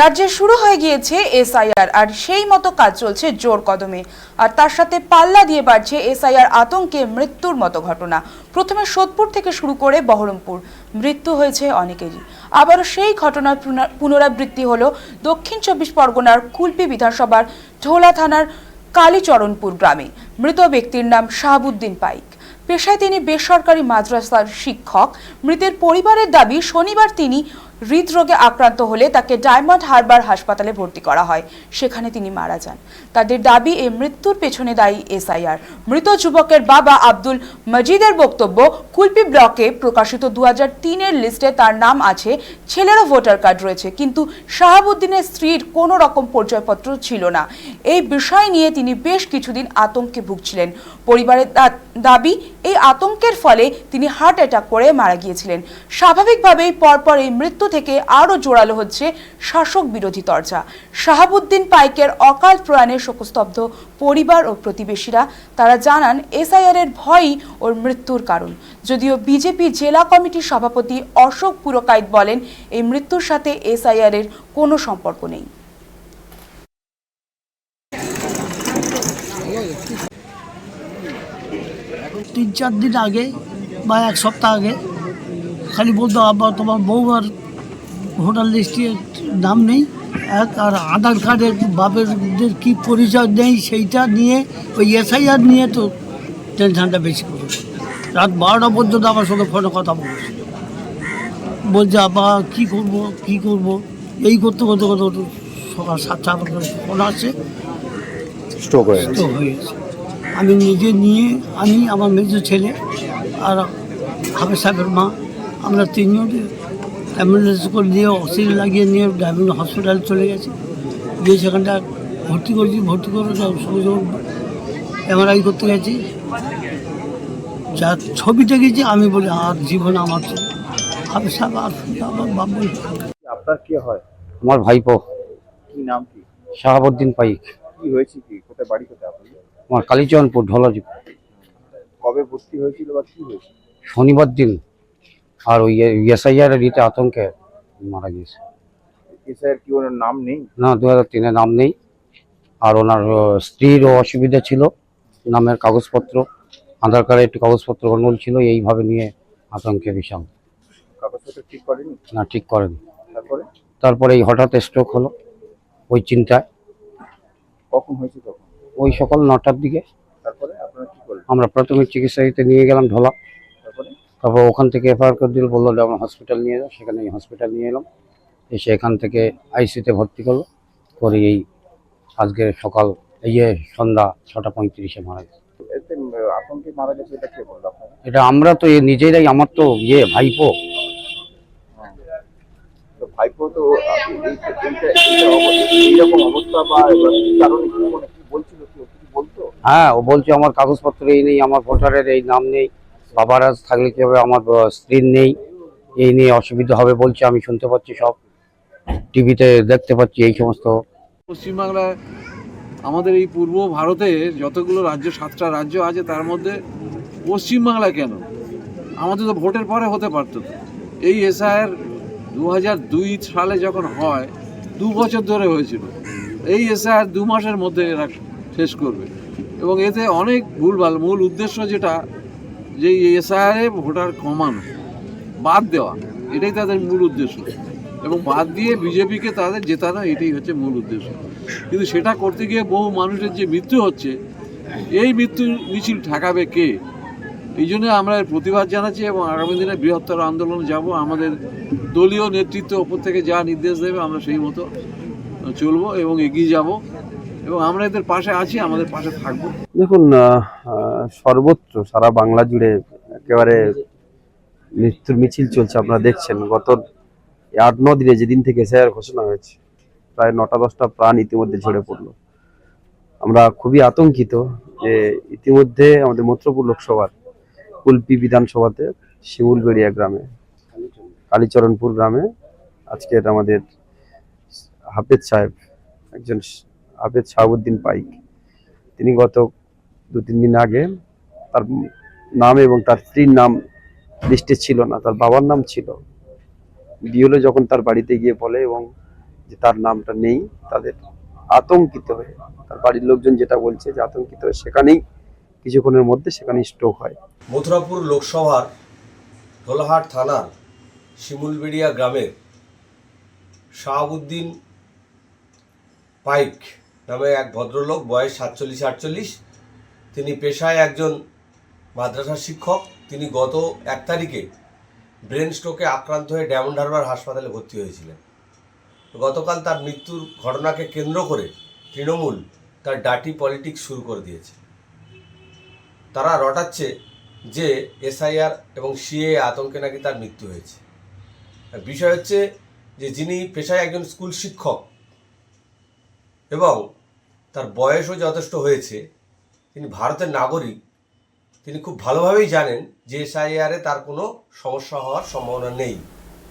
রাজ্যে শুরু হয়ে গিয়েছে এসআইআর, আর সেই মতো কাজ চলছে জোর কদমে। আর তার সাথে পাল্লা দিয়ে বাড়ছে এসআইআর আতঙ্কে মৃত্যুর মতো ঘটনা। প্রথমে সোদপুর থেকে শুরু করে বহরমপুর। মৃত্যু হয়েছে অনেকেরই। আবারও সেই ঘটনার পুনরাবৃত্তি হলো দক্ষিণ চব্বিশ পরগনার কুলপি বিধানসভার ঝোলা থানার কালীচরণপুর গ্রামে। মৃত ব্যক্তির নাম শাহাবুদ্দিন পাইক। পেশায় তিনি বেসরকারি মাদ্রাসার শিক্ষক। মৃতের পরিবারের দাবি, শনিবার তিনি হৃদরোগে আক্রান্ত হলে তাকে ডায়মন্ড হারবার হাসপাতালে ভর্তি করা হয়। সেখানে তিনি মারা যান। তাদের দাবি, এই মৃত্যুর পেছনে দায়ী এসআইআর। মৃত যুবকের বাবা আব্দুল মজিদের বক্তব্য, কুলপি ব্লকে প্রকাশিত দু হাজার লিস্টে তার নাম আছে, ছেলেরও ভোটার কার্ড রয়েছে, কিন্তু শাহাবুদ্দিনের স্ত্রীর কোনো রকম পরিচয়পত্র ছিল না। এই বিষয় নিয়ে তিনি বেশ কিছুদিন আতঙ্কে ভুগছিলেন। পরিবারের দাবি এই আতঙ্কের ফলে তিনি হার্ট অ্যাটাক করে মারা গিয়েছিলেন। স্বাভাবিকভাবেই পরপর এই মৃত্যু থেকে আরও জোরালো হচ্ছে শাসক বিরোধী তরজা। শাহাবুদ্দিন পাইকের অকাল প্রয়াণে শোকস্তব্ধ পরিবার ও প্রতিবেশীরা, তারা জানান, এসআইআর এর ভয়ই ওর মৃত্যুর কারণ। যদিও বিজেপি জেলা কমিটির সভাপতি অশোক পুরকাইত বলেন, এই মৃত্যুর সাথে এসআইআর এর কোনো সম্পর্ক নেই। তিন চার দিন আগে বা এক সপ্তাহ আগে খালি বলতো আবার তোমার বউবার ভোটার লিস্টে নাম নেই এক আর আধার কার্ডের বাপেরদের কী পরিচয় নেই সেইটা নিয়ে ওই এসআইআর নিয়ে তো টেনশনটা বেশি করে। রাত বারোটা পর্যন্ত আমার সঙ্গে ফোনে কথা বলছে বলছে আবার কী করব কী করব? এই করতে করতে করতে সকাল সাতটা আমার ফোন আসে। স্ট্রোক হয়ে গেছে। আমি নিজে নিয়ে আমি আমার মেজো ছেলে আর হাফেজ সাহেবের মা আমরা তিনজন অ্যাম্বুলেন্স করে নিয়ে অক্সিজেন লাগিয়ে নিয়ে ডায়মন্ড হসপিটাল চলে গেছি। গিয়ে সেখানটা ভর্তি করেছি ভর্তি করে সঙ্গে এমআরআই করতে গেছি। যা ছবিটা গেছি আমি বলি আর জীবন আমার ছিল হাফেজ সাহেব আর আমার বাপ বলি আপনার কি হয়? আমার ভাইপো। কি নাম কি? শাহাবুদ্দিন পাইক। কি হয়েছে কি? কোথায় বাড়ি কোথায় আপনার? আমার কালীচরণপুর ঢলজি কবে ভর্তি হয়েছিল বা কি হয়েছে শনিবার দিন আর ওই এসআইআর ইতে আতঙ্কে মারা গিয়েছে। কি ওনার নাম নেই? না দু হাজার তিনে নাম নেই। আর ওনার স্ত্রীরও অসুবিধা ছিল নামের কাগজপত্র আধার কার্ডে একটু কাগজপত্র ছিল এইভাবে নিয়ে আতঙ্কে বিশাল। কাগজপত্র ঠিক করেনি? না ঠিক করেন। তারপরে? তারপরে এই হঠাৎ স্ট্রোক হলো ওই চিন্তায়। কখন হয়েছে তখন? ওই সকাল নটার দিকে। তারপরে আপনারা কি করলেন? আমরা প্রাথমিক চিকিৎসাতে নিয়ে গেলাম ঢোলা। তারপর? ওখান থেকে এফআইআর করে দিল বলল আমরা হসপিটাল নিয়ে যাও সেখানে হসপিটাল নিয়ে এলাম। এসে এখান থেকে আইসিতে ভর্তি করল। করে এই আজকে সকাল এই যে সন্ধ্যা ছটা পঁয়ত্রিশে মারা গেছে। এটা আমরা তো নিজেরাই আমার তো ইয়ে ভাইপো। ভাইপো তো এইরকম অবস্থা বা কারণে বলছিল কি ও কিছু বলতো? হ্যাঁ ও বলছে আমার কাগজপত্র এই নেই আমার ভোটারের এই নাম নেই বাবার আজ থাকলে কি হবে আমার স্ত্রীর নেই এই নিয়ে অসুবিধা হবে বলছে আমি শুনতে পাচ্ছি সব টিভিতে দেখতে পাচ্ছি এই সমস্ত। পশ্চিমবাংলায় আমাদের এই পূর্ব ভারতে যতগুলো রাজ্য সাতটা রাজ্য আছে তার মধ্যে পশ্চিমবাংলা কেন? আমাদের তো ভোটের পরে হতে পারতো। এই এসআইয়ের দু হাজার দুই সালে যখন হয় দু বছর ধরে হয়েছিল। এই এসআইয়ের দু মাসের মধ্যে এরা শেষ করবে। এবং এতে অনেক ভুলভাল, মূল উদ্দেশ্য যেটা, যে এসআইআরে ভোটার কমানো, বাদ দেওয়া, এটাই তাদের মূল উদ্দেশ্য। এবং বাদ দিয়ে বিজেপিকে তাদের জেতানো, এটাই হচ্ছে মূল উদ্দেশ্য। কিন্তু সেটা করতে গিয়ে বহু মানুষের যে মৃত্যু হচ্ছে, এই মৃত্যু মিছিল ঠেকাবে কে? এই জন্য আমরা এর প্রতিবাদ জানাচ্ছি এবং আগামী দিনে বৃহত্তর আন্দোলনে যাব। আমাদের দলীয় নেতৃত্ব ওপর থেকে যা নির্দেশ দেবে, আমরা সেই মতো চলবো এবং এগিয়ে যাব। এবং আমরা এদের পাশে আছি, আমাদের পাশে থাকব। দেখুন সর্বত্র সারা বাংলা জুড়ে একেবারে মৃত্যুর মিছিল চলছে, আপনারা দেখছেন। গত আট, ন দিনে যেদিন থেকে এসআইআর ঘোষণা হয়েছে, প্রায় নটা, দশটা প্রাণ ইতিমধ্যে ঝরে পড়ল। আমরা খুবই আতঙ্কিত যে ইতিমধ্যে আমাদের মন্ত্রপুর লোকসভার কুলপি বিধানসভাতে শিমুলবেড়িয়া গ্রামে, কালীচরণপুর গ্রামে আজকের আমাদের হাফেজ সাহেব, একজন হাফেজ শাহাবুদ্দিন পাইক। তিনি গত দু তিন দিন আগে তার নাম এবং তার স্ত্রীর নাম লিস্টে ছিল না, তার বাবার নাম ছিল। বিওলে যখন তার বাড়িতে গিয়ে বলে এবং যে তার নামটা নেই, তাদের আতঙ্কিত হয়ে, তার বাড়ির লোকজন যেটা বলছে যে আতঙ্কিত হয়ে সেখানেই কিছুক্ষণের মধ্যে সেখানেই স্ট্রোক হয়। মথুরাপুর লোকসভার ঢোলাহাট থানার শিমুলবেড়িয়া গ্রামের শাহাবুদ্দিন পাইক নামে এক ভদ্রলোক, বয়স সাতচল্লিশ, আটচল্লিশ। তিনি পেশায় একজন মাদ্রাসার শিক্ষক। তিনি গত এক তারিখে ব্রেন স্ট্রোকে আক্রান্ত হয়ে ডায়মন্ড হারবার হাসপাতালে ভর্তি হয়েছিলেন। গতকাল তার মৃত্যুর ঘটনাকে কেন্দ্র করে তৃণমূল তার ডাটি পলিটিক্স শুরু করে দিয়েছে। তারা রটাচ্ছে যে এসআইআর এবং সিএ আতঙ্কে নাকি তার মৃত্যু হয়েছে। বিষয় হচ্ছে যে, যিনি পেশায় একজন স্কুল শিক্ষক এবং তার বয়সও যথেষ্ট হয়েছে। তিনি ভারতের নাগরিক। তিনি খুব ভালোভাবেই জানেন যে এসআইআরে তার কোনো সমস্যা হওয়ার সম্ভাবনা নেই।